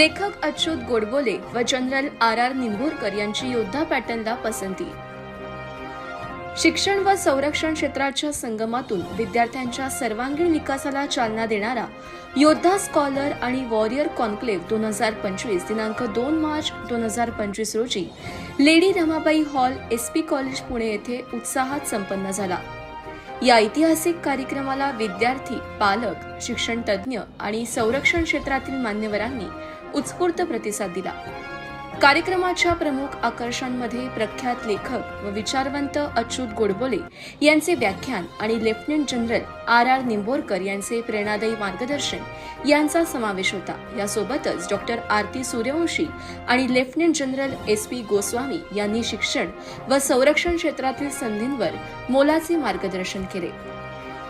लेखक अच्युत गोडबोले व general R R Nimbhorkar यांची योद्धा पॅटर्नला पसंती. शिक्षण व संरक्षण क्षेत्राच्या संगमातून विद्यार्थ्यांच्या सर्वांगीण विकासाला चालना देणारा योद्धा स्कॉलर आणि वॉरियर कॉन्क्लेव्ह दोन हजार पंचवीस दिनांक दोन मार्च दोन हजार पंचवीस रोजी lady Ramabai hall S P college Pune येथे उत्साहात संपन्न झाला. या ऐतिहासिक कार्यक्रमाला विद्यार्थी पालक शिक्षण तज्ज्ञ आणि संरक्षण क्षेत्रातील मान्यवरांनी उत्स्फूर्त प्रतिसाद दिला. कार्यक्रमाच्या प्रमुख आकर्षणांमध्ये प्रख्यात लेखक व विचारवंत अच्युत गोडबोले यांचे व्याख्यान आणि lieutenant general R R Nimborkar यांचे प्रेरणादायी मार्गदर्शन यांचा समावेश होता. यासोबतच डॉक्टर आरती सूर्यवंशी आणि lieutenant general S P Goswami यांनी शिक्षण व संरक्षण क्षेत्रातील संधींवर मोलाचे मार्गदर्शन केले.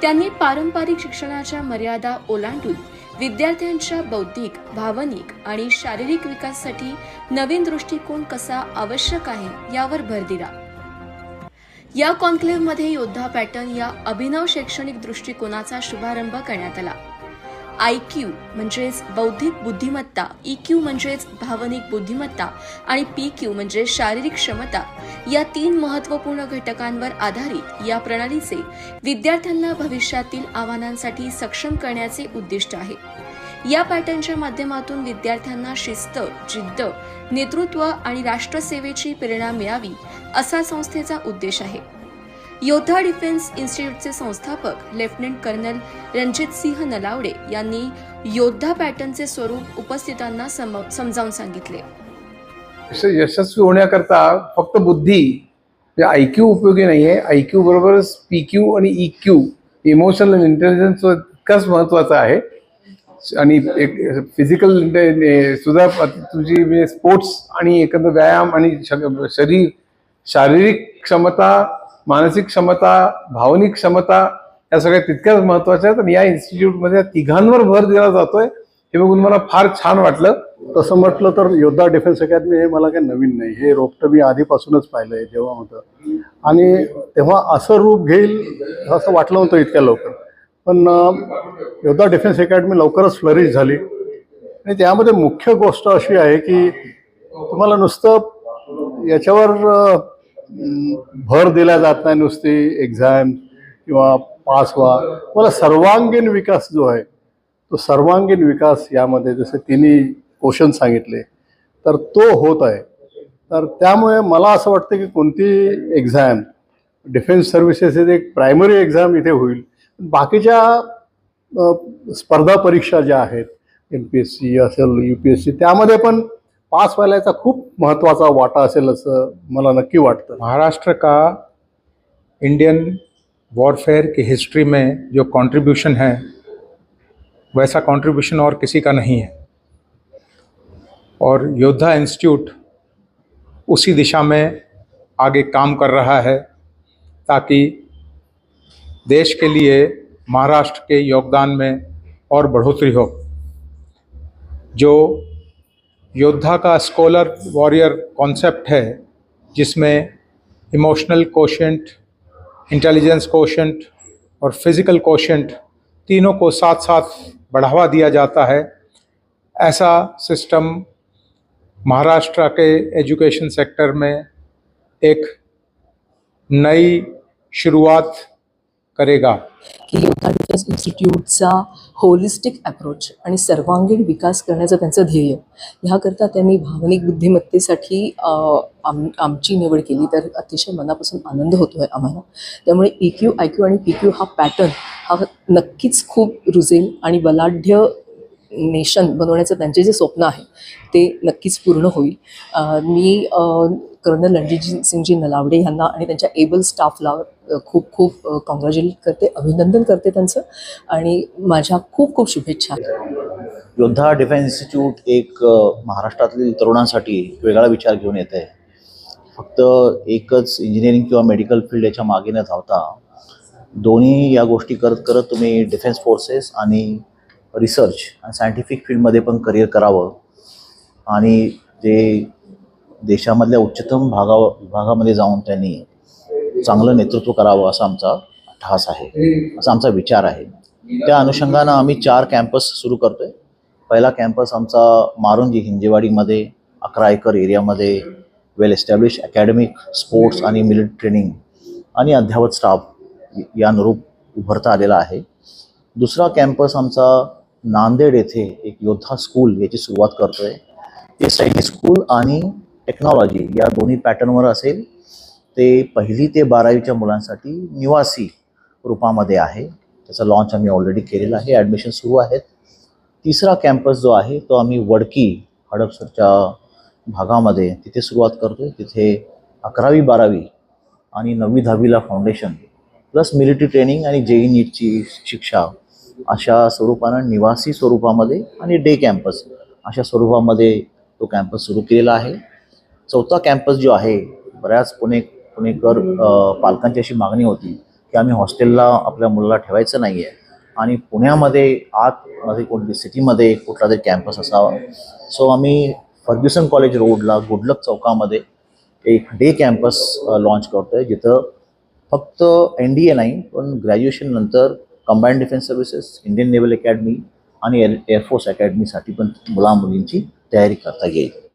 त्यांनी पारंपरिक शिक्षणाच्या मर्यादा ओलांडून विद्यार्थ्यांच्या बौद्धिक भावनिक आणि शारीरिक विकासासाठी नवीन दृष्टिकोन कसा आवश्यक आहे यावर भर दिला. या कॉन्क्लेव्हमध्ये योद्धा पॅटर्न या अभिनव शैक्षणिक दृष्टिकोनाचा शुभारंभ करण्यात आला. आय क्यू म्हणजेच बौद्धिक बुद्धिमत्ता ई क्यू म्हणजेच भावनिक बुद्धिमत्ता आणि पी क्यू म्हणजे शारीरिक क्षमता या तीन महत्त्वपूर्ण घटकांवर आधारित या प्रणालीचे विद्यार्थ्यांना भविष्यातील आव्हानांसाठी सक्षम करण्याचे उद्दिष्ट आहे. या पॅटर्नच्या माध्यमातून विद्यार्थ्यांना शिस्त जिद्द नेतृत्व आणि राष्ट्रसेवेची प्रेरणा मिळावी असा संस्थेचा उद्देश आहे. योद्धा डिफेन्स इन्स्टिट्यूटचे संस्थापक लेफ्टनंट कर्नल रणजित सिंह नलावडे यांनी योद्धा पॅटर्नचे स्वरूप उपस्थितांना सम- समजावून सांगितले. यशस्वी होण्याकरता फक्त बुद्धी म्हणजे आय क्यू उपयोगी नाही आहे आय क्यू बरोबरच पी क्यू आणि ई क्यू इमोशनल इंटेलिजन्स तितकाच महत्त्वाचा आहे. आणि एक फिजिकल सुद्धा तुझी म्हणजे स्पोर्ट्स आणि एकंदर व्यायाम आणि श- शरीर शारीरिक क्षमता मानसिक क्षमता भावनिक क्षमता या सगळ्या तितक्याच महत्त्वाच्या आहेत. आणि या इन्स्टिट्यूटमध्ये तिघांवर भर दिला जातोय. हे बघून मला फार छान वाटलं. तसं म्हटलं तर योद्धा डिफेन्स अकॅडमी हे मला काही नवीन नाही. हे रोपटं मी आधीपासूनच पाहिलं आहे जेव्हा होतं. आणि तेव्हा असं रूप घेईल असं वाटलं नव्हतं इतक्या लवकर. पण योद्धा डिफेन्स अकॅडमी लवकरच फ्लरिश झाली. आणि त्यामध्ये मुख्य गोष्ट अशी आहे की तुम्हाला नुसतं याच्यावर भर दिला जात नाही नुसती एक्झाम किंवा पास व्हा. तुम्हाला सर्वांगीण विकास जो आहे तो सर्वांगीण विकास यामध्ये जसे तिन्ही क्वेश्चन सांगितले तर तो होत आहे. तर त्यामुळे मला असं वाटतं की कोणती एक्झाम डिफेन्स सर्व्हिसेस एक प्रायमरी एक्झाम इथे होईल बाकीच्या स्पर्धा परीक्षा ज्या आहेत एम पी एस सी असेल यू पी एस सी त्यामध्ये पण पास व्हायला खूप महत्त्वाचा वाटा असेल असं मला नक्की वाटतं. महाराष्ट्र का इंडियन वॉरफेयर की हिस्ट्री में जो कंट्रीब्यूशन है वैसा कंट्रीब्यूशन और किसी का नहीं है। और योद्धा इंस्टीट्यूट उसी दिशा में आगे काम कर रहा है ताकि देश के लिए महाराष्ट्र के योगदान में और बढ़ोतरी हो। जो योद्धा का स्कॉलर वॉरियर कॉन्सेप्ट है, जिसमें इमोशनल कोशेंट इंटेलिजेंस कोशेंट और फ़िज़िकल कोशेंट तीनों को साथ साथ बढ़ावा दिया जाता है। ऐसा सिस्टम महाराष्ट्र के एजुकेशन सेक्टर में एक नई शुरुआत करेगा। की योद्धा डिफेन्स इन्स्टिट्यूटचा होलिस्टिक अप्रोच आणि सर्वांगीण विकास करण्याचं त्यांचं ध्येय. ह्याकरता त्यांनी भावनिक बुद्धिमत्तेसाठी आम आमची निवड केली तर अतिशय मनापासून आनंद होतो आहे आम्हाला. त्यामुळे ई क्यू आय क्यू आणि पी क्यू हा पॅटर्न हा नक्कीच खूप रुजेल आणि बलाढ्य नेशन बनवण्याचं त्यांचे जे स्वप्न आहे ते नक्कीच पूर्ण होईल. मी कर्नल रणजित सिंगजी नलावडे यांना आणि त्यांच्या एबल स्टाफला खूप खूप कॉंग्रॅच्युलेट करते अभिनंदन करते त्यांचं आणि माझ्या खूप खूप शुभेच्छा. योद्धा डिफेन्स इन्स्टिट्यूट एक महाराष्ट्रातील तरुणांसाठी वेगळा विचार घेऊन येत आहे. फक्त एकच इंजिनिअरिंग किंवा मेडिकल फील्ड याच्या मागे न धावता दोन्ही या गोष्टी करत करत तुम्ही डिफेन्स फोर्सेस आणि रिसर्च आणि सायंटिफिक फील्डमध्ये पण करिअर करावं. आणि जे देशामधल्या उच्चतम भागा विभागामध्ये जाऊन त्यांनी चांगलं नेतृत्व करावं असा आमचा ठास आहे असा आमचा विचार आहे. त्या अनुषंगानं आम्ही चार कॅम्पस सुरू करतो आहे पहिला कॅम्पस आमचा मारुंजी हिंजेवाडीमध्ये अकरा एकर एरियामध्ये वेल एस्टॅब्लिश अकॅडमिक स्पोर्ट्स आणि मिलिटरी ट्रेनिंग आणि अध्यावत स्टाफ या अनुरूप उभरता आलेला आहे. दुसरा कॅम्पस आमचा नांदेड येथे एक योद्धा स्कूल याची सुरुवात करतोय. ते सैनिक स्कूल आणि टेक्नॉलॉजी या दोन्ही पॅटर्नवर असेल. ते पहिली ते बारावीच्या मुलांसाठी निवासी रूपामध्ये आहे. त्याचा लॉन्च आम्ही ऑलरेडी केलेला आहे. ॲडमिशन सुरू आहेत. तिसरा कॅम्पस जो आहे तो आम्ही वडकी हडपसरच्या भागामध्ये तिथे सुरुवात करतोय. तिथे अकरावी बारावी आणि नववी दहावीला फाउंडेशन प्लस मिलिटरी ट्रेनिंग आणि जेई नीटची शिक्षा अशा स्वरूपानं निवासी स्वरूपामध्ये आणि डे कॅम्पस अशा स्वरूपामध्ये तो कॅम्पस सुरू केलेला आहे. चौथा कॅम्पस जो आहे बऱ्याच पुणे पुणेकर पालकांची अशी मागणी होती की आम्ही हॉस्टेलला आपल्या मुलाला ठेवायचं नाही आहे आणि पुण्यामध्ये आत कोणती सिटीमध्ये कुठला तरी कॅम्पस असावा. सो आम्ही फर्ग्युसन कॉलेज रोडला गुडलक चौकामध्ये एक डे कॅम्पस लॉन्च करतो आहे जिथं फक्त एन डी ए नाही पण ग्रॅज्युएशन नंतर combined defence services Indian naval academy आणि एअर एअरफोर्स अकॅडमीसाठी पण मुला मुलींची तयारी करता येईल.